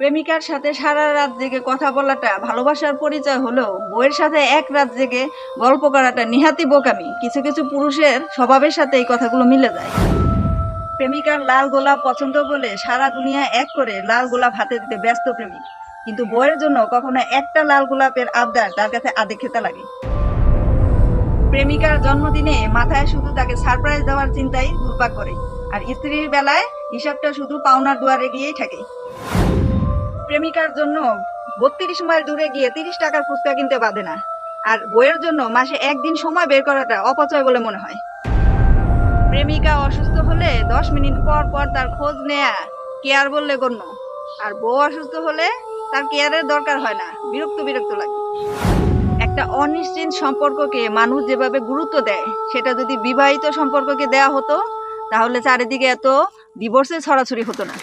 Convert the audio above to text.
প্রেমিকার সাথে সারা রাত জেগে কথা বলাটা, ভালোবাসার পরিচয় হলেও বইয়ের সাথে এক রাত জেগে গল্প করাটা নিহাতি বোকামি। কিছু কিছু পুরুষের স্বভাবের সাথে এই কথাগুলো মিলে যায়। প্রেমিকার লাল গোলাপ পছন্দ বলে সারা দুনিয়া এক করে লাল গোলাপ হাতে দিতে ব্যস্ত প্রেমিক। কিন্তু বইয়ের জন্য কখনো একটা লাল গোলাপের আবদার তার কাছে আদে খেতে লাগে। প্রেমিকার জন্মদিনে মাথায় শুধু তাকে সারপ্রাইজ দেওয়ার চিন্তাই ঘুরপাক করে। আর স্ত্রীর বেলায় হিসাবটা শুধু পাওনার দুয়ারে গিয়েই থাকে। প্রেমিকার জন্য বত্রিশ মাইল দূরে গিয়ে তিরিশ টাকার ফুচকা কিনতে বাদে না। আর বইয়ের জন্য মাসে একদিন সময় বের করাটা অপচয় বলে মনে হয়। প্রেমিকা অসুস্থ হলে দশ মিনিট পর পর তার খোঁজ নেয়া কেয়ার বললে গণ্য। আর বউ অসুস্থ হলে তার কেয়ারের দরকার হয় না, বিরক্ত বিরক্ত লাগে। একটা অনিশ্চিত সম্পর্ককে মানুষ যেভাবে গুরুত্ব দেয়, সেটা যদি বিবাহিত সম্পর্ককে দেয়া হতো, তাহলে চারিদিকে এত ডিভোর্সের ছড়াছড়ি হতো না।